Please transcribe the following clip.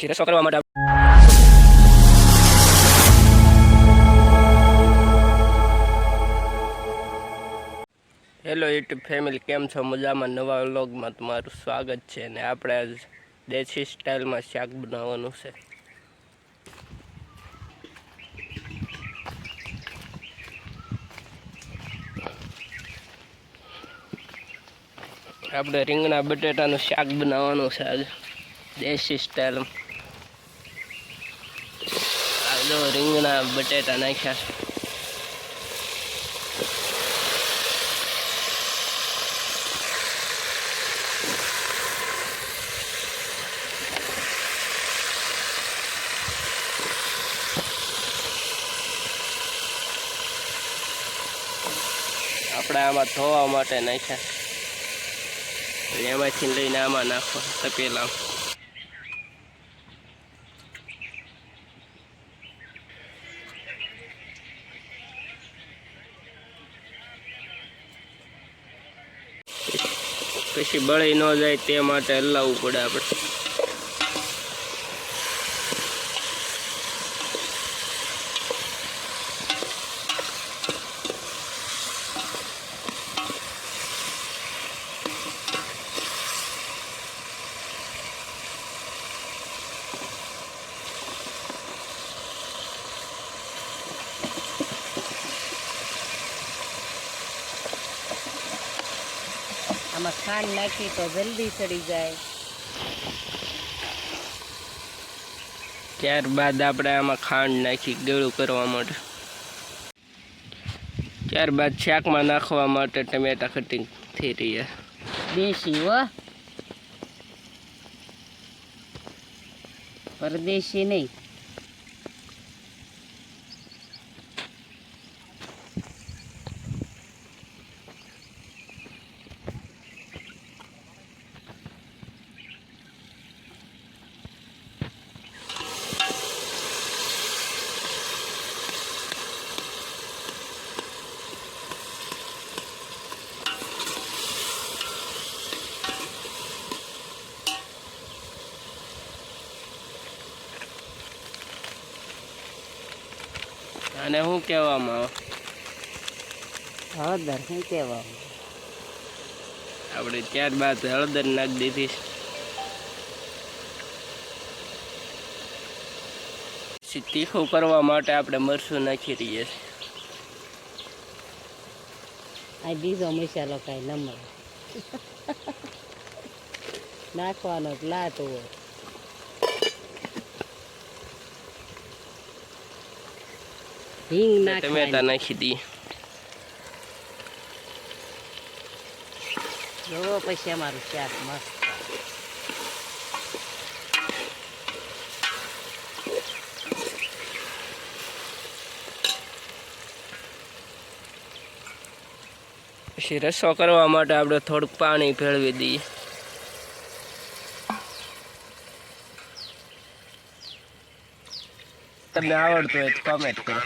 પછી રસો કરવા માટે હેલો યુટ્યુબ ફેમિલી કેમ છો? મજામાં? નવા વ્લોગમાં તમારું સ્વાગત છે અને આપણે આજ દેશી સ્ટાઇલમાં શાક બનાવવાનું છે. આપણે રીંગણા, બટેટાનું શાક બનાવવાનું છે આજે દેશી સ્ટાઇલ આ જો રીંગણા બટેટા નાખ્યા છે આપણે આમાં ધોવા માટે નાખ્યા. અને એમાંથી લઈને આમાં નાખવા તપેલા પછી બળી ન જાય તે માટે હલાવવું પડે આપણે. આમાં ખાંડ નાખી તો જલ્દી સડી જાય. ત્યારબાદ આપણે આમાં ખાંડ નાખી ગળું કરવા માટે. ત્યારબાદ શાકમાં નાખવા માટે ટમેટા કટિંગ થઈ રહ્યા. દેશી હો. પરદેશી નહીં. અને શું કહેવામાં આવે? હળદર શું કહેવા આપણે ત્યારબાદ હળદર નાખી દીધી. પછી તીખું કરવા માટે આપણે મરચું નાખી રહીએ છીએ. આ બીજો મસાલો કાંઈ ન નાખવાનો લાત હોય. હિંગ ટમેટા નાખવાની. નાખી દઈએ જોવો પછી અમારું શાક મસ્ત. પછી રસો કરવા માટે આપણે થોડુંક પાણી ભેળવી દઈએ તમને આવડતું હોય તો કમેન્ટ કરો